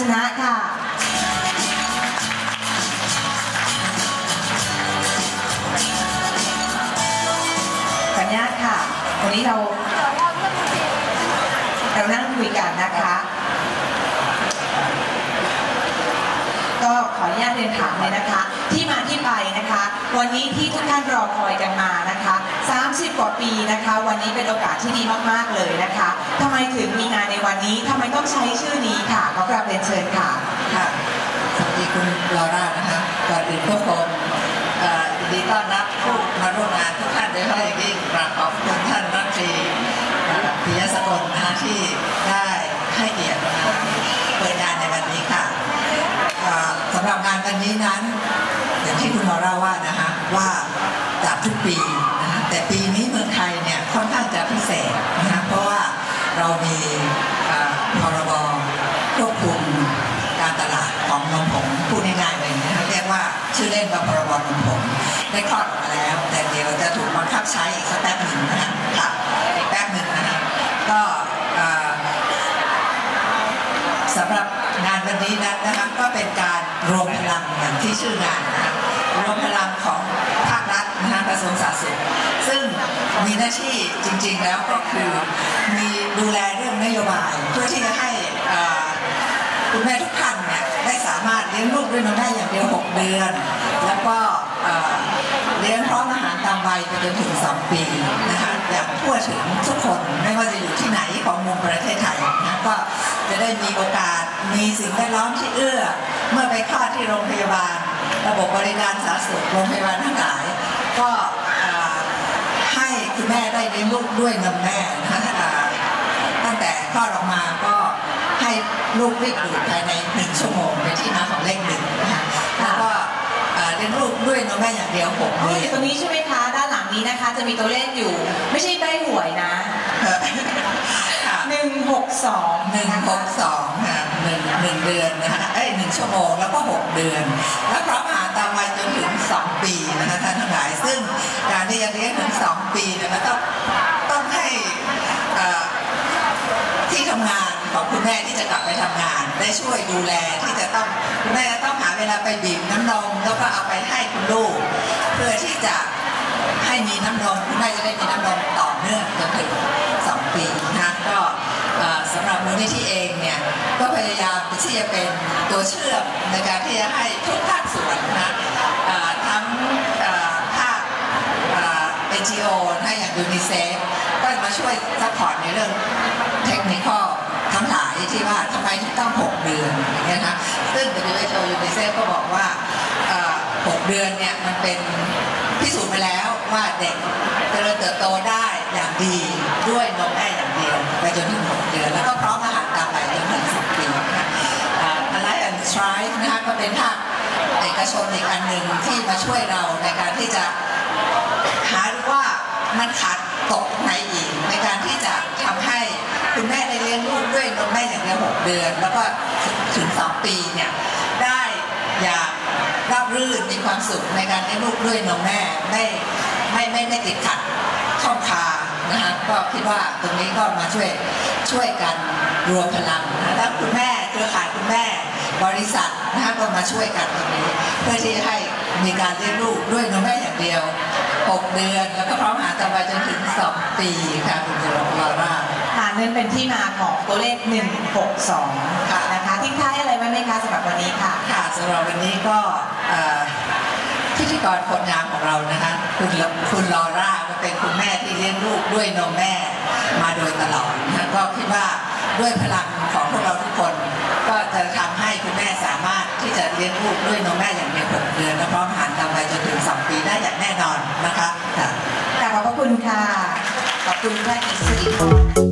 ชนะค่ะขออนุญาตค่ะ วันนี้เรา เรานั่งคุยกันนะคะ ก็ขออนุญาตเรียนถามเลยนะคะ ที่มาที่ไปนะคะ วันนี้ที่ทุกท่านรอคอยกันมานะคะ 30 กว่าปีนะคะ วันนี้เป็นโอกาสที่ดีมากๆเลยนะคะทำไมถึงมีงานในวันนี้ทำไมต้องใช้ชื่อนี้ค่ะขอกราบเรียนเชิญค่ะค่ะสวัสดีคุณลอร่านะคะก่อนอื่นก็คงเอ่อยินดีต้อนรับผู้มาร่วมงานทุกท่านโดยเฉพาะอย่างยิ่งกราบขอบคุณท่านรัฐมนตรีปิยสกลนะที่ได้ให้เกียรติมาเปิดงานในวันนี้ค่ะสำหรับงานวันนี้นั้น อย่างที่คุณลอร่าว่านะคะว่าจัดทุกปี ชื่อเล่นว่าพรบนมผงได้คลอดออกมาแล้ว แต่เดี๋ยวจะถูกบังคับใช้อีกสักแป๊บหนึ่งนะคะค่ะแป๊บหนึ่งนะคะก็สำหรับงานวันนี้นั้นนะคะก็เป็นการรวมพลังอย่างที่ชื่องานนะคะรวมพลังของภาครัฐนะคะกระทรวงสาธารณสุขซึ่งมีหน้าที่จริงๆแล้วก็คือมีดูแลเรื่องนโยบายเพื่อที่จะให้ ด้วยนมได้อย่างเดียว 6 เดือน แล้วก็เลี้ยงพร้อมอาหารตามวัยไปจนถึง 2 ปีนะคะอย่างทั่วถึงทุกคนไม่ว่าจะอยู่ที่ไหนของมุมประเทศไทยนะก็จะได้มีโอกาสมีสิ่งแวดล้อมที่เอื้อ เมื่อไปคลอดที่โรงพยาบาล ระบบบริการสาธารณสุขโรงพยาบาลทั้งหลาย ก็ให้คุณแม่ได้เลี้ยงลูกด้วยนมแม่นะคะตั้งแต่คลอดออกมาก็ ลูกรีบดูดภายในหนึ่งชั่วโมงเป็นที่มาของเลขหนึ่งนะคะแล้วก็เอ่อเลี้ยงลูกด้วยนมแม่อย่างเดียวหกอ๋อเดือยู่อตรนงนี้ใช่ไหมคะด้านหลังนี้นะคะ จะมีตัวเลขอยู่ ไม่ใช่ใบหวยนะค่ะ162หนึ่งหกสองค่ะหนึ่งหนึ่งเดือนนะคะเอ้ยหนึ่งชั่วโมงแล้วก็หกเดือน แล้วพร้อมอาหารตามวัยจนถึงสองปีนะคะท่านทั้งหลายซึ่งการที่จะเลี้ยงถึงสองปีเนี่ยมันต้องต้องให้เอ่อที่ทำงาน ของคุณแม่ที่จะกลับไปทำงาน ได้ช่วยดูแลที่จะต้องคุณแม่จะต้องหาเวลาไปบีบน้ำนมแล้วก็เอาไปให้คุณลูก เพื่อที่จะให้มีน้ำนมคุณแม่จะได้มีน้ำนมต่อเนื่องจนถึงสองปีนะคะก็เอ่อสำหรับมูลนิธิเองเนี่ยก็พยายามที่จะเป็นตัวเชื่อมในการที่จะให้ทุกภาคส่วนนะทั้งภาคเอ็นจีโอนะอย่างยูนิเซฟก็มาช่วยซัพพอร์ตในเรื่องเทคนิค ทั้งหลายที่ว่าทำไมถึงต้อง 6 เดือนอย่งเงี้ยนะซึ่ง WHO UNICEF ก็บอกว่า 6 เดือนเนี่ยมันเป็นพิสูจน์ไปแล้วว่าเด็กเจริญเติบโตได้อย่างดีด้วยนมแม่อย่างเดียวไปจนถึง 6 เดือน แล้วก็พร้อมอาหารตามไปจนถึง 10 ปีนะคะอะไรอันทรายนะคะก็เป็นภาคเอกชนอีกอันหนึ่งที่มาช่วยเราในการที่จะหาว่ามันขาด เดือนแล้วก็ถึงสองปีเนี่ยได้อย่างราบรื่นมีความสุขในการเลี้ลูกด้วยนมแม่ไม่ไม่ไม่ไม่ติดขัดข้องคานะคะก็คิดว่าตรงนี้ก็มาช่วยช่วยกันรวมพลังนะแล้วคุณแม่เครือข่ายคุณแม่บริษัทนะคะก็มาช่วยกันตรงนี้ เพื่อที่ให้มีการเลี้ยงลูกด้วยนมแม่อย่างเดียว 6 เดือนแล้วก็พร้อมหาต่อไปจนถึง 2 ปีค่ะคุณจะลอรอว่า ค่ะนั่นเป็นที่มาของตัวเลข 162 ค่ะนะคะทิ้งท้ายอะไรไว้ไหมคะสำหรับวันนี้ค่ะ ค่ะสำหรับวันนี้ก็เอ่อพิธีกรคนงามของเรานะคะคุณลคุณลอร่าก็เป็นคุณแม่ที่เลี้ยงลูกด้วยนมแม่มาโดยตลอดนะคะก็คิดว่าด้วยพลังของพวกเราทุกคน ก็จะทำให้คุณแม่สามารถที่จะเลี้ยงลูกด้วยนมแม่อย่างเดียวหกเดือนและพร้อมอาหารตามวัยจนถึงสองปีได้อย่างแน่นอนนะคะค่ะค่ะขอบพระคุณค่ะขอบคุณแพทย์หญิงสิริพร